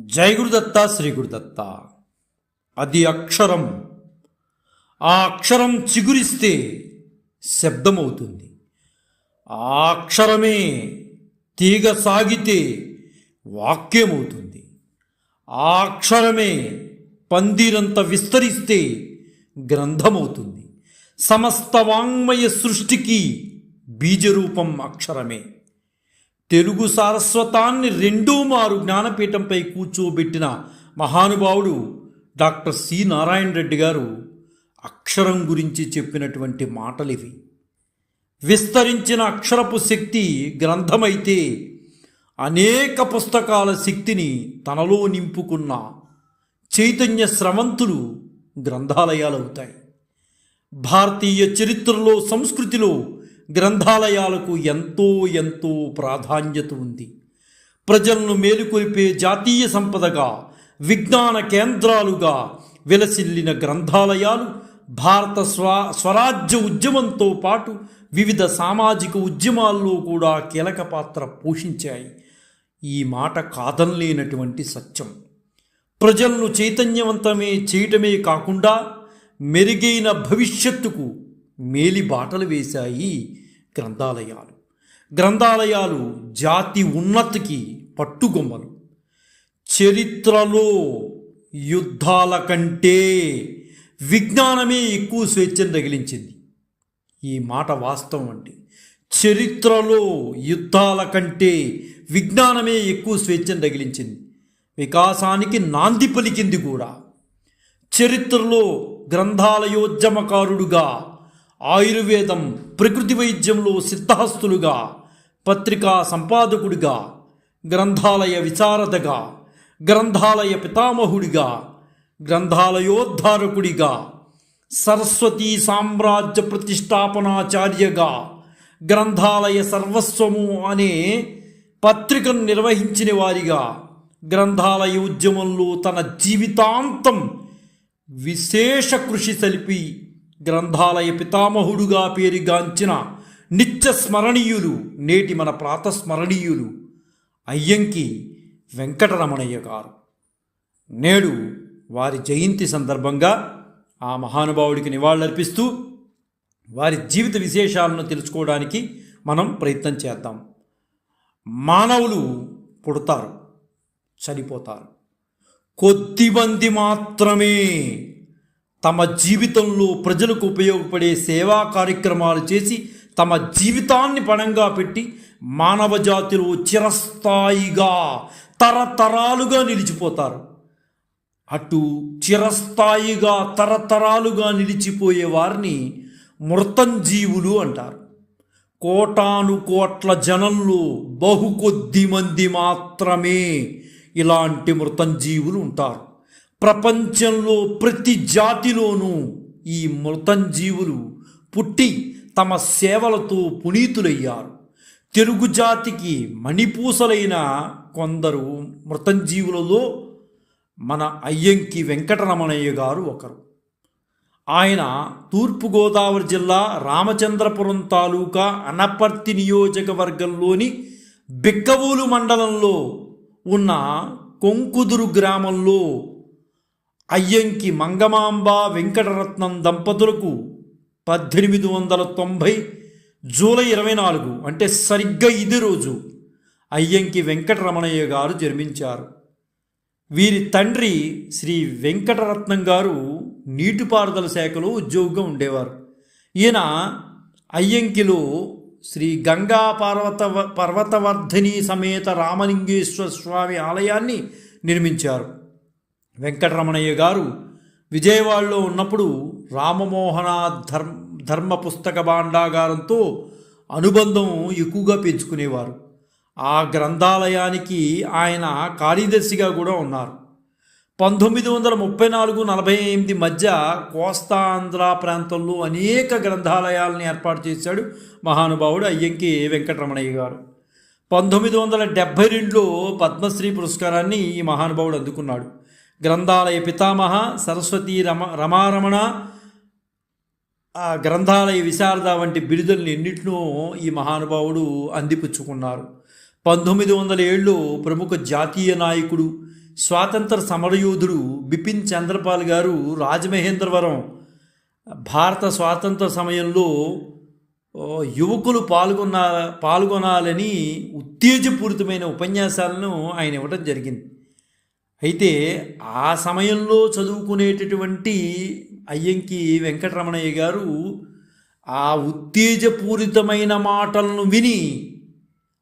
జై గురుదత్త శ్రీ గురుదత్త అది అక్షరం. ఆ అక్షరం చిగురిస్తే శబ్దమవుతుంది. ఆ అక్షరమే తీగ సాగితే వాక్యమవుతుంది. ఆ అక్షరమే పందిరంత విస్తరిస్తే గ్రంథమవుతుంది. సమస్త వాంగ్మయ సృష్టికి బీజరూపం అక్షరమే. తెలుగు సారస్వతాన్ని రెండో మారు జ్ఞానపీఠంపై కూర్చోబెట్టిన మహానుభావుడు డాక్టర్ సి నారాయణ రెడ్డి గారు అక్షరం గురించి చెప్పినటువంటి మాటలివి. విస్తరించిన అక్షరపు శక్తి గ్రంథమైతే అనేక పుస్తకాల శక్తిని తనలో నింపుకున్న చైతన్య స్రవంతులు గ్రంథాలయాలవుతాయి. భారతీయ చరిత్రలో సంస్కృతిలో గ్రంథాలయాలకు ఎంతో ఎంతో ప్రాధాన్యత ఉంది. ప్రజలను మేలుకొల్పే జాతీయ సంపదగా విజ్ఞాన కేంద్రాలుగా విలసిల్లిన గ్రంథాలయాలు భారత స్వా స్వరాజ్య ఉద్యమంతో పాటు వివిధ సామాజిక ఉద్యమాల్లో కూడా కీలక పాత్ర పోషించాయి. ఈ మాట కాదనలేనటువంటి సత్యం. ప్రజలను చైతన్యవంతమే చేయటమే కాకుండా మెరుగైన భవిష్యత్తుకు మేలి బాటలు వేశాయి గ్రంథాలయాలు. గ్రంథాలయాలు జాతి ఉన్నతికి పట్టుగొమ్మలు చరిత్రలో యుద్ధాల కంటే విజ్ఞానమే ఎక్కువ స్వేచ్ఛను తగిలించింది. ఈ మాట వాస్తవం అండి. చరిత్రలో యుద్ధాల కంటే విజ్ఞానమే ఎక్కువ స్వేచ్ఛను తగిలించింది. వికాసానికి నాంది పలికింది కూడా. చరిత్రలో గ్రంథాలయోద్యమకారుడుగా ఆయుర్వేదం ప్రకృతి వైద్యంలో సిద్ధహస్తులుగా పత్రికా సంపాదకుడిగా గ్రంథాలయ విచారదగా గ్రంథాలయ పితామహుడిగా గ్రంథాలయోద్ధారకుడిగా సరస్వతీ సామ్రాజ్య ప్రతిష్టాపనాచార్యగా గ్రంథాలయ సర్వస్వము అనే పత్రికను నిర్వహించిన వారిగా గ్రంథాలయ ఉద్యమంలో తన జీవితాంతం విశేష కృషి సలిపి గ్రంథాలయ పితామహుడుగా పేరుగాంచిన నిత్య స్మరణీయులు నేటి మన ప్రాతస్మరణీయులు అయ్యంకి వెంకటరమణయ్య గారు. నేడు వారి జయంతి సందర్భంగా ఆ మహానుభావుడికి నివాళులర్పిస్తూ వారి జీవిత విశేషాలను తెలుసుకోవడానికి మనం ప్రయత్నం చేద్దాం. మానవులు పుడతారు చనిపోతారు. కొద్దిమంది మాత్రమే తమ జీవితంలో ప్రజలకు ఉపయోగపడే సేవా కార్యక్రమాలు చేసి తమ జీవితాన్ని పణంగా పెట్టి మానవ జాతిలో చిరస్థాయిగా తరతరాలుగా నిలిచిపోతారు. అటు చిరస్థాయిగా తరతరాలుగా నిలిచిపోయే వారిని మృతంజీవులు అంటారు. కోటాను కోట్ల జనంలో బహు కొద్ది మంది మాత్రమే ఇలాంటి మృతంజీవులు ఉంటారు. ప్రపంచంలో ప్రతి జాతిలోనూ ఈ మృతంజీవులు పుట్టి తమ సేవలతో పునీతులయ్యారు. తెలుగు జాతికి మణిపూసలైన కొందరు మృతంజీవులలో మన అయ్యంకి వెంకటరమణయ్య గారు ఒకరు. ఆయన తూర్పుగోదావరి జిల్లా రామచంద్రపురం తాలూకా అనపర్తి నియోజకవర్గంలోని బిక్కవూలు మండలంలో ఉన్న కొంకుదురు గ్రామంలో అయ్యంకి మంగమాంబ వెంకటరత్నం దంపతులకు పద్దెనిమిది వందల తొంభై జూలై ఇరవై నాలుగు అంటే సరిగ్గా ఇది రోజు అయ్యంకి వెంకటరమణయ్య గారు జన్మించారు. వీరి తండ్రి శ్రీ వెంకటరత్నం గారు నీటిపారుదల శాఖలో ఉద్యోగంగా ఉండేవారు. ఈయన అయ్యంకిలో శ్రీ గంగా పర్వత పర్వతవర్ధిని సమేత రామలింగేశ్వర స్వామి ఆలయాన్ని నిర్మించారు. వెంకటరమణయ్య గారు విజయవాడలో ఉన్నప్పుడు రామమోహన ధర్మ ధర్మ పుస్తక భాండాగారంతో అనుబంధం ఎక్కువగా పెంచుకునేవారు. ఆ గ్రంథాలయానికి ఆయన కార్యదర్శిగా కూడా ఉన్నారు. పంతొమ్మిది వందల ముప్పై నాలుగు నలభై ఎనిమిది మధ్య కోస్తాంధ్ర ప్రాంతంలో అనేక గ్రంథాలయాలను ఏర్పాటు చేశాడు మహానుభావుడు అయ్యంకి వెంకటరమణయ్య గారు. పంతొమ్మిది వందల డెబ్భై రెండులో పద్మశ్రీ పురస్కారాన్ని ఈ మహానుభావుడు అందుకున్నాడు. గ్రంథాలయ పితామహ సరస్వతి రమ రమారమణ గ్రంథాలయ విశారద వంటి బిరుదులను ఎన్నిటినో ఈ మహానుభావుడు అందిపుచ్చుకున్నారు. పంతొమ్మిది వందల ఏళ్ళు ప్రముఖ జాతీయ నాయకుడు స్వాతంత్ర సమరయోధుడు బిపిన్ చంద్రపాల్ గారు రాజమహేంద్రవరం భారత స్వాతంత్ర సమయంలో యువకులు పాల్గొన్న పాల్గొనాలని ఉత్తేజపూరితమైన ఉపన్యాసాలను ఆయన ఇవ్వడం జరిగింది. అయితే ఆ సమయంలో చదువుకునేటటువంటి అయ్యంకి వెంకటరమణయ్య గారు ఆ ఉత్తేజపూరితమైన మాటలను విని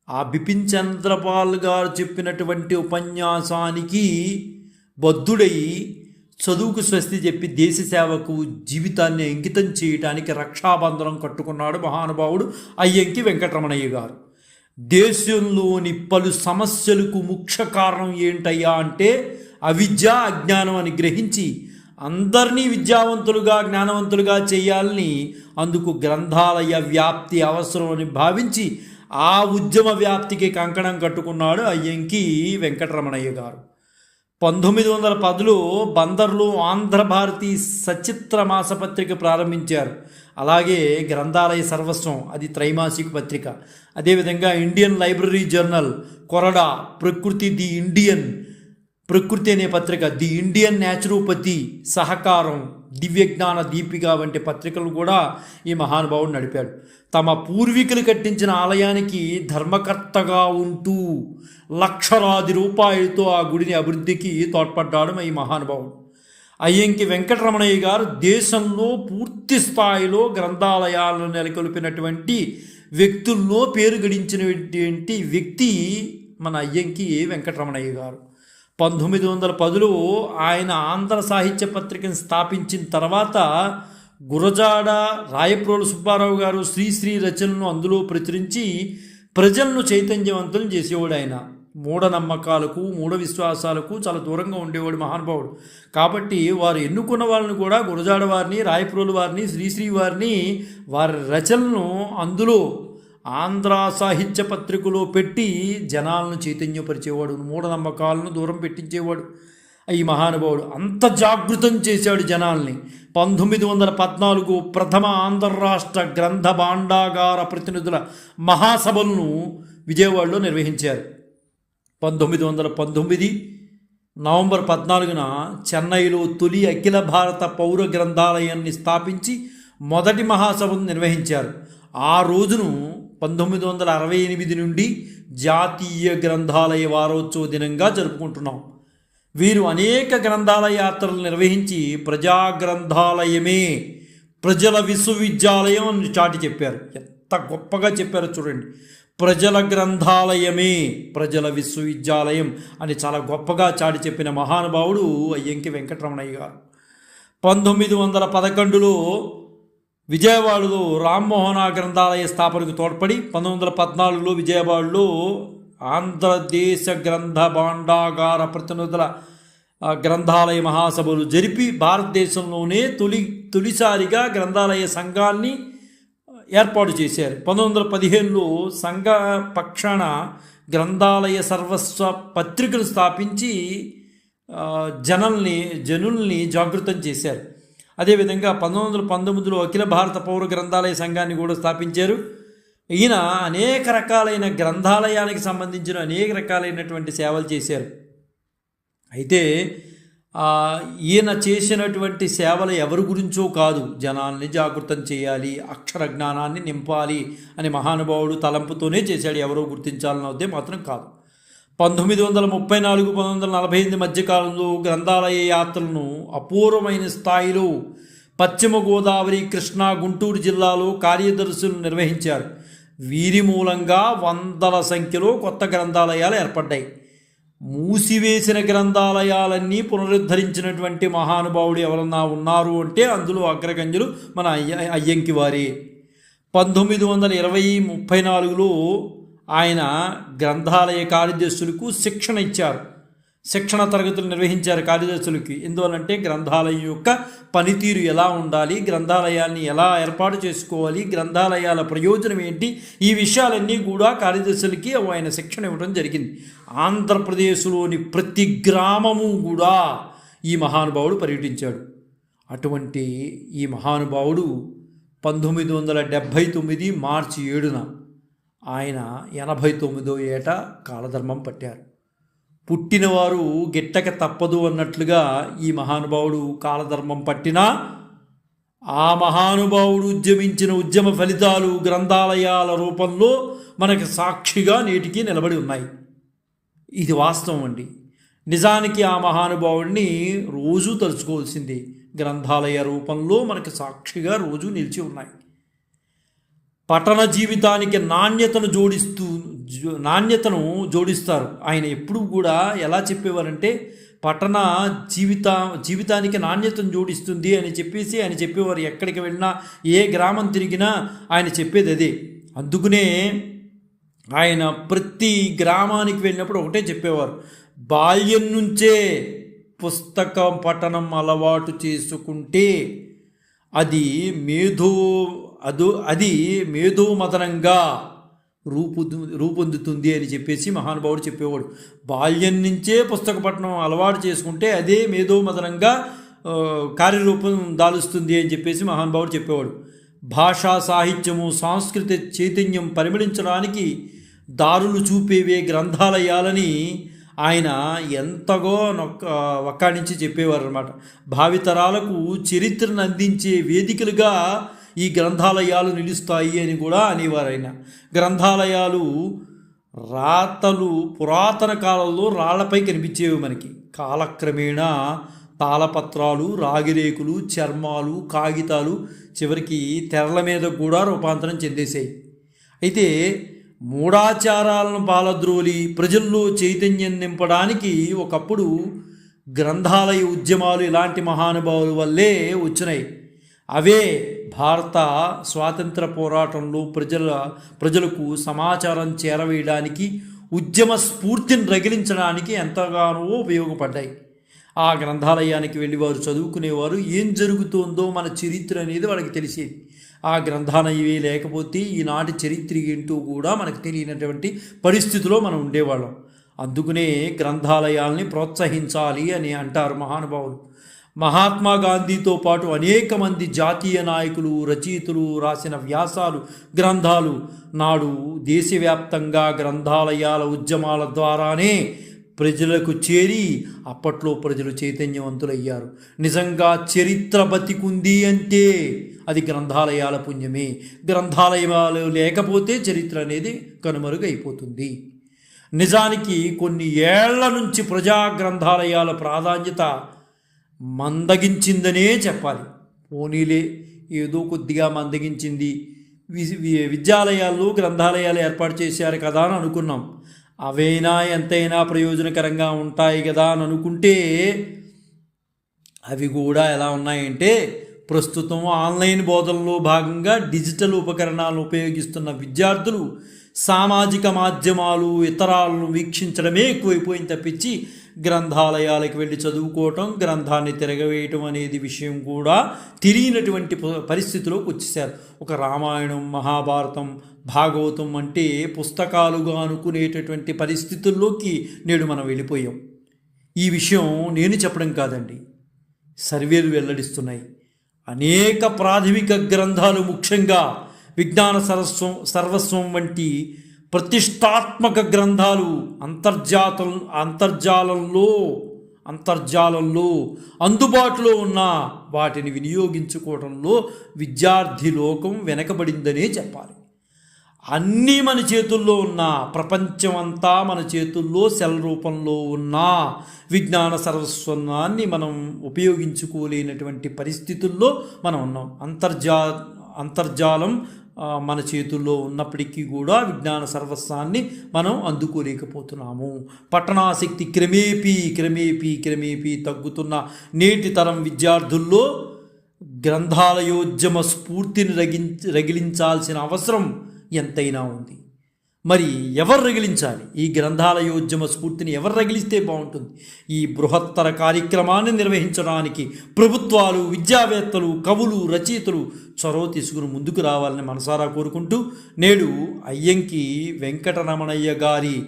ఆ బిపిన్ చంద్రపాల్ గారు చెప్పినటువంటి ఉపన్యాసానికి బద్ధుడై చదువుకు స్వస్తి చెప్పి దేశ సేవకు జీవితాన్ని అంకితం చేయటానికి రక్షాబంధనం కట్టుకున్నాడు మహానుభావుడు అయ్యంకి వెంకటరమణయ్య గారు. దేశంలోని పలు సమస్యలకు ముఖ్య కారణం ఏంటయ్యా అంటే అవిద్య అజ్ఞానం అని గ్రహించి అందరినీ విద్యావంతులుగా జ్ఞానవంతులుగా చేయాలని అందుకు గ్రంథాలయ వ్యాప్తి అవసరం అని భావించి ఆ ఉద్యమ వ్యాప్తికి కంకణం కట్టుకున్నాడు అయ్యంకి వెంకటరమణయ్య గారు. పంతొమ్మిది వందల పదిలో బందర్లో ఆంధ్రభారతి సచిత్ర మాసపత్రిక ప్రారంభించారు. అలాగే గ్రంథాలయ సర్వస్వం అది త్రైమాసిక పత్రిక. అదేవిధంగా ఇండియన్ లైబ్రరీ జర్నల్ కొరడా ప్రకృతి ది ఇండియన్ ప్రకృతి అనే పత్రిక ది ఇండియన్ న్యాచురోపతి సహకారం దివ్యజ్ఞాన దీపిక వంటి పత్రికలు కూడా ఈ మహానుభావుడు నడిపాడు. తమ పూర్వీకులు కట్టించిన ఆలయానికి ధర్మకర్తగా ఉంటూ లక్షలాది రూపాయలతో ఆ గుడిని అభివృద్ధికి తోడ్పడ్డాడు ఈ మహానుభావుడు. అయ్యంకి వెంకటరమణయ్య గారు దేశంలో పూర్తి స్థాయిలో గ్రంథాలయాలను నెలకొల్పినటువంటి వ్యక్తుల్లో పేరు గడించినటువంటి వ్యక్తి మన అయ్యంకి వెంకటరమణయ్య గారు. పంతొమ్మిది వందల పదిలో ఆయన ఆంధ్ర సాహిత్య పత్రికను స్థాపించిన తర్వాత గురజాడ రాయప్రోలు సుబ్బారావు గారు శ్రీశ్రీ రచనలను అందులో ప్రచురించి ప్రజలను చైతన్యవంతులు చేసేవాడు ఆయన. మూఢనమ్మకాలకు మూఢ విశ్వాసాలకు చాలా దూరంగా ఉండేవాడు మహానుభావుడు. కాబట్టి వారు ఎన్నుకున్న వాళ్ళని కూడా గురజాడ వారిని రాయప్రోలు వారిని శ్రీశ్రీ వారిని వారి రచనలను అందులో ఆంధ్ర సాహిత్య పత్రికలో పెట్టి జనాలను చైతన్యపరిచేవాడు మూఢనమ్మకాలను దూరం పెట్టించేవాడు. ఈ మహానుభావుడు అంత జాగృతం చేశాడు జనాల్ని. పంతొమ్మిది వందల పద్నాలుగు ప్రథమ ఆంధ్ర రాష్ట్ర గ్రంథ భాండాగార ప్రతినిధుల మహాసభలను విజయవాడలో నిర్వహించారు. పంతొమ్మిది వందల పంతొమ్మిది నవంబర్ పద్నాలుగున చెన్నైలో తొలి అఖిల భారత పౌర గ్రంథాలయాన్ని స్థాపించి మొదటి మహాసభను నిర్వహించారు. ఆ రోజును పంతొమ్మిది వందల అరవై ఎనిమిది నుండి జాతీయ గ్రంథాలయ వారోత్సవ దినంగా జరుపుకుంటున్నాం. వీరు అనేక గ్రంథాలయ యాత్రలు నిర్వహించి ప్రజా గ్రంథాలయమే ప్రజల విశ్వవిద్యాలయం అని చాటి చెప్పారు. ఎంత గొప్పగా చెప్పారో చూడండి. ప్రజల గ్రంథాలయమే ప్రజల విశ్వవిద్యాలయం అని చాలా గొప్పగా చాటి చెప్పిన మహానుభావుడు అయ్యంకి వెంకటరమణయ్య గారు. పంతొమ్మిది వందల పదకొండులో విజయవాడలో రామ్మోహన గ్రంథాలయ స్థాపనకు తోడ్పడి పంతొమ్మిది వందల పద్నాలుగులో విజయవాడలో ఆంధ్రదేశ గ్రంథ భాండాగార ప్రతినిధుల గ్రంథాలయ మహాసభలు జరిపి భారతదేశంలోనే తొలి తొలిసారిగా గ్రంథాలయ సంఘాన్ని ఏర్పాటు చేశారు. పంతొమ్మిది వందల పదిహేనులో సంఘ పక్షాన గ్రంథాలయ సర్వస్వ పత్రికలు స్థాపించి జనల్ని జనుల్ని జాగృతం చేశారు. అదేవిధంగా పంతొమ్మిది వందల పంతొమ్మిదిలో అఖిల భారత పౌర గ్రంథాలయ సంఘాన్ని కూడా స్థాపించారు. ఈయన అనేక రకాలైన గ్రంథాలయానికి సంబంధించిన అనేక రకాలైనటువంటి సేవలు చేశారు. అయితే ఈయన చేసినటువంటి సేవలు ఎవరి గురించో కాదు. జనాల్ని జాగృతం చేయాలి అక్షర జ్ఞానాన్ని నింపాలి అని మహానుభావుడు తలంపుతోనే చేశాడు. ఎవరో గుర్తించాలన్న ఉద్దేశం మాత్రం కాదు. పంతొమ్మిది వందల ముప్పై నాలుగు పంతొమ్మిది వందల నలభై ఎనిమిది మధ్యకాలంలో గ్రంథాలయ యాత్రలను అపూర్వమైన స్థాయిలో పశ్చిమ గోదావరి కృష్ణా గుంటూరు జిల్లాలో కార్యదర్శులు నిర్వహించారు. వీరి మూలంగా వందల సంఖ్యలో కొత్త గ్రంథాలయాలు ఏర్పడ్డాయి. మూసివేసిన గ్రంథాలయాలన్నీ పునరుద్ధరించినటువంటి మహానుభావుడు ఎవరన్నా ఉన్నారు అంటే అందులో అగ్రగంజులు మన అయ్య అయ్యంకి వారే. పంతొమ్మిది వందల ఇరవై ముప్పై నాలుగులో ఆయన గ్రంథాలయ కార్యదర్శులకు శిక్షణ ఇచ్చారు. శిక్షణ తరగతులు నిర్వహించారు కార్యదర్శులకి. ఎందువలంటే గ్రంథాలయం యొక్క పనితీరు ఎలా ఉండాలి గ్రంథాలయాన్ని ఎలా ఏర్పాటు చేసుకోవాలి గ్రంథాలయాల ప్రయోజనం ఏంటి ఈ విషయాలన్నీ కూడా కార్యదర్శులకి ఆయన శిక్షణ ఇవ్వడం జరిగింది. ఆంధ్రప్రదేశ్లోని ప్రతి గ్రామము కూడా ఈ మహానుభావుడు పర్యటించాడు. అటువంటి ఈ మహానుభావుడు పంతొమ్మిది వందల డెబ్భై తొమ్మిది మార్చి ఏడున ఆయన ఎనభై తొమ్మిదో ఏట కాలధర్మం పట్టారు. పుట్టినవారు గిట్టక తప్పదు అన్నట్లుగా ఈ మహానుభావుడు కాలధర్మం పట్టినా ఆ మహానుభావుడు ఉద్యమించిన ఉద్యమ ఫలితాలు గ్రంథాలయాల రూపంలో మనకి సాక్షిగా నేటికి నిలబడి ఉన్నాయి. ఇది వాస్తవం అండి. నిజానికి ఆ మహానుభావుడిని రోజు తలుచుకోవాల్సిందే. గ్రంథాలయ రూపంలో మనకి సాక్షిగా రోజు నిలిచి ఉన్నాయి. పట్టణ జీవితానికి నాణ్యతను జోడిస్తూ నాణ్యతను జోడిస్తారు. ఆయన ఎప్పుడు కూడా ఎలా చెప్పేవారంటే పట్టణ జీవిత జీవితానికి నాణ్యతను జోడిస్తుంది అని చెప్పేసి ఆయన చెప్పేవారు. ఎక్కడికి వెళ్ళినా ఏ గ్రామం తిరిగినా ఆయన చెప్పేది అదే. అందుకనే ఆయన ప్రతి గ్రామానికి వెళ్ళినప్పుడు ఒకటే చెప్పేవారు. బాల్యం నుంచే పుస్తకం పఠనం అలవాటు చేసుకుంటే అది మేధో అదు అది మేధోమదనంగా రూపు రూపొందుతుంది అని చెప్పేసి మహానుభావుడు చెప్పేవాడు. బాల్యం నుంచే పుస్తక పఠనం అలవాటు చేసుకుంటే అదే మేధోమదనంగా కార్యరూపం దాలుస్తుంది అని చెప్పేసి మహానుభావుడు చెప్పేవాడు. భాషా సాహిత్యము సాంస్కృతిక చైతన్యం పరిమళించడానికి దారులు చూపేవే గ్రంథాలయాలని ఆయన ఎంతగో నొక్క నుంచి చెప్పేవారు అనమాట భావితరాలకు చరిత్రను అందించే వేదికలుగా ఈ గ్రంథాలయాలు నిలుస్తాయి అని కూడా అనేవారైన. గ్రంథాలయాలు రాతలు పురాతన కాలంలో రాళ్ళపై కనిపించేవి మనకి. కాలక్రమేణా తాళపత్రాలు రాగిరేకులు చర్మాలు కాగితాలు చివరికి తెరల మీద కూడా రూపాంతరం చెందేశాయి. అయితే మూఢాచారాలను పాలద్రోలి ప్రజల్లో చైతన్యం నింపడానికి ఒకప్పుడు గ్రంథాలయ ఉద్యమాలు ఇలాంటి మహానుభావుల వల్లే వచ్చినాయి. అవే భారత స్వాతంత్ర పోరాటంలో ప్రజల ప్రజలకు సమాచారం చేరవేయడానికి ఉద్యమ స్ఫూర్తిని రగిలించడానికి ఎంతగానో ఉపయోగపడ్డాయి. ఆ గ్రంథాలయానికి వెళ్ళి వారు చదువుకునేవారు ఏం జరుగుతుందో మన చరిత్ర అనేది వాళ్ళకి తెలిసేది. ఆ గ్రంథాలయమే లేకపోతే ఈనాటి చరిత్ర ఏంటో కూడా మనకు తెలియనటువంటి పరిస్థితిలో మనం ఉండేవాళ్ళం. అందుకనే గ్రంథాలయాల్ని ప్రోత్సహించాలి అని అంటారు మహానుభావులు. మహాత్మా గాంధీతో పాటు అనేక మంది జాతీయ నాయకులు రచయితలు రాసిన వ్యాసాలు గ్రంథాలు నాడు దేశవ్యాప్తంగా గ్రంథాలయాల ఉద్యమాల ద్వారానే ప్రజలకు చేరి అప్పట్లో ప్రజలు చైతన్యవంతులయ్యారు. నిజంగా చరిత్ర బతికుంది అంటే అది గ్రంథాలయాల పుణ్యమే. గ్రంథాలయాలు లేకపోతే చరిత్ర అనేది కనుమరుగైపోతుంది. నిజానికి కొన్ని ఏళ్ళ నుంచి ప్రజా గ్రంథాలయాల ప్రాధాన్యత మందగించిందనే చెప్పాలి. పోనీలే ఏదో కొద్దిగా మందగించింది. వి- విద్యాలయాల్లో గ్రంథాలయాలు ఏర్పాటు చేశారు కదా అని అనుకున్నాం. అవైనా ఎంతైనా ప్రయోజనకరంగా ఉంటాయి కదా అని అనుకుంటే అవి కూడా ఎలా ఉన్నాయంటే ప్రస్తుతం ఆన్లైన్ బోధనలో భాగంగా డిజిటల్ ఉపకరణాలను ఉపయోగిస్తున్న విద్యార్థులు సామాజిక మాధ్యమాలు ఇతరాలను వీక్షించడమే ఎక్కువైపోయింది తప్పించి గ్రంథాలయాలకు వెళ్ళి చదువుకోవటం గ్రంథాన్ని తిరగవేయటం అనేది విషయం కూడా తెలియనటువంటి పరిస్థితిలోకి వచ్చేసారు. ఒక రామాయణం మహాభారతం భాగవతం అంటే పుస్తకాలుగా అనుకునేటటువంటి పరిస్థితుల్లోకి నేడు మనం వెళ్ళిపోయాం. ఈ విషయం నేను చెప్పడం కాదండి. సర్వేలు వెల్లడిస్తున్నాయి. అనేక ప్రాథమిక గ్రంథాలు ముఖ్యంగా విజ్ఞాన సరస్వం సర్వస్వం వంటి ప్రతిష్టాత్మక గ్రంథాలు అంతర్జాత అంతర్జాలంలో అంతర్జాలంలో అందుబాటులో ఉన్న వాటిని వినియోగించుకోవడంలో విద్యార్థి లోకం వెనకబడిందనే చెప్పాలి. అన్నీ మన చేతుల్లో ఉన్న ప్రపంచమంతా మన చేతుల్లో సెల్ రూపంలో ఉన్న విజ్ఞాన సర్వస్వన్నాన్ని మనం ఉపయోగించుకోలేనటువంటి పరిస్థితుల్లో మనం ఉన్నాం. అంతర్జా అంతర్జాలం మన చేతుల్లో ఉన్నప్పటికీ కూడా విజ్ఞాన సర్వస్వాన్ని మనం అందుకోలేకపోతున్నాము. పట్టణాసక్తి క్రమేపీ క్రమేపీ క్రమేపీ తగ్గుతున్న నేటి తరం విద్యార్థుల్లో గ్రంథాలయోద్యమ స్ఫూర్తిని రగి రగిలించాల్సిన అవసరం ఎంతైనా ఉంది. మరి ఎవరు రగిలించాలి? ఈ గ్రంథాలయోద్యమ స్ఫూర్తిని ఎవరు రగిలిస్తే బాగుంటుంది? ఈ బృహత్తర కార్యక్రమాన్ని నిర్వహించడానికి ప్రభుత్వాలు విద్యావేత్తలు కవులు రచయితలు చొరవ తీసుకుని ముందుకు రావాలని మనసారా కోరుకుంటూ నేడు అయ్యంకి వెంకటరమణయ్య గారి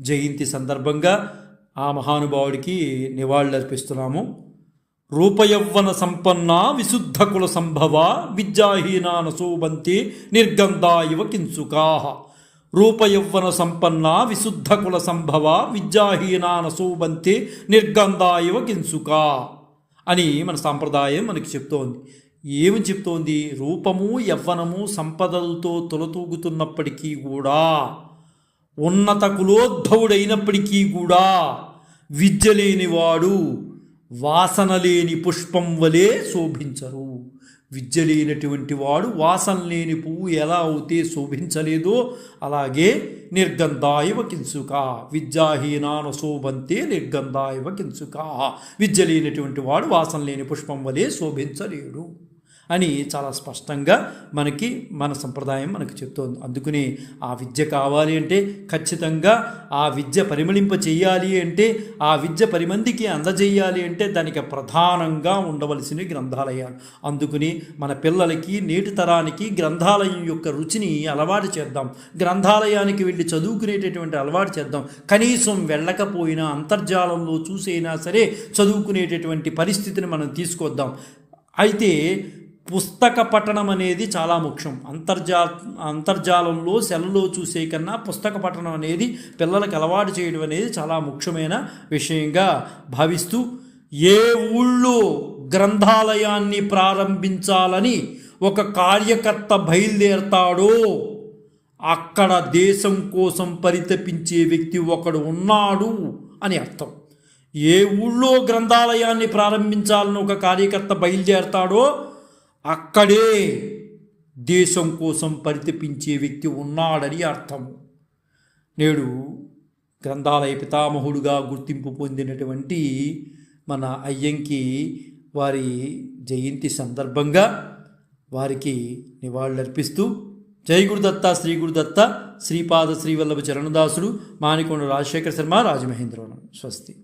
జయంతి సందర్భంగా ఆ మహానుభావుడికి నివాళులర్పిస్తున్నాము. రూపయవ్వన సంపన్న విశుద్ధ కుల సంభవ విద్యాహీనా శోభంతి నిర్గంధా ఇవ రూపయౌవన సంపన్న విశుద్ధ కుల సంభవ విద్యాహీనాన శోభంతే నిర్గంధాయవ కింసుక అని మన సాంప్రదాయం మనకి చెప్తోంది. ఏమి చెప్తోంది? రూపము యవ్వనము సంపదలతో తొలతూగుతున్నప్పటికీ కూడా ఉన్నత కులోద్భవుడైనప్పటికీ కూడా విద్య లేనివాడు వాసన లేని పుష్పం వలె శోభించరు. విద్య లేనటువంటి వాడు వాసన లేని పువ్వు ఎలా అయితే శోభించలేదో అలాగే నిర్గంధాయవ కింసుక విద్యాహీనాన శోభంతే నిర్గంధాయవ కింసుక విద్య లేనటువంటి వాడు వాసన లేని పుష్పం వలె శోభించలేడు. అని చాలా స్పష్టంగా మనకి మన సంప్రదాయం మనకు చెప్తోంది. అందుకని ఆ విద్య కావాలి అంటే ఖచ్చితంగా ఆ విద్య పరిమళింప చేయాలి అంటే ఆ విద్య పరిమందికి అందజేయాలి అంటే దానికి ప్రధానంగా ఉండవలసిన గ్రంథాలయాలు. అందుకని మన పిల్లలకి నేటి తరానికి గ్రంథాలయం యొక్క రుచిని అలవాటు చేద్దాం. గ్రంథాలయానికి వెళ్ళి చదువుకునేటటువంటి అలవాటు చేద్దాం. కనీసం వెళ్ళకపోయినా అంతర్జాలంలో చూసైనా సరే చదువుకునేటటువంటి పరిస్థితిని మనం తీసుకొద్దాం. అయితే పుస్తక పఠనం అనేది చాలా ముఖ్యం. అంతర్జా అంతర్జాలంలో సెల్లో చూసే కన్నా పుస్తక పఠనం అనేది పిల్లలకు అలవాటు చేయడం అనేది చాలా ముఖ్యమైన విషయంగా భావిస్తూ ఏ ఊళ్ళో గ్రంథాలయాన్ని ప్రారంభించాలని ఒక కార్యకర్త బయలుదేరతాడో అక్కడ దేశం కోసం పరితపించే వ్యక్తి ఒకడు ఉన్నాడు అని అర్థం. ఏ ఊళ్ళో గ్రంథాలయాన్ని ప్రారంభించాలని ఒక కార్యకర్త బయలుదేరతాడో అక్కడే దేశం కోసం పరితపించే వ్యక్తి ఉన్నాడని అర్థం. నేడు గ్రంథాలయ పితామహుడుగా గుర్తింపు పొందినటువంటి మన అయ్యంకి వారి జయంతి సందర్భంగా వారికి నివాళులర్పిస్తూ జై గురుదత్త శ్రీ గురుదత్త శ్రీపాద శ్రీవల్లభ చరణదాసుడు మానికొండ రాజశేఖర శర్మ రాజమహేంద్రవనం స్వస్తి.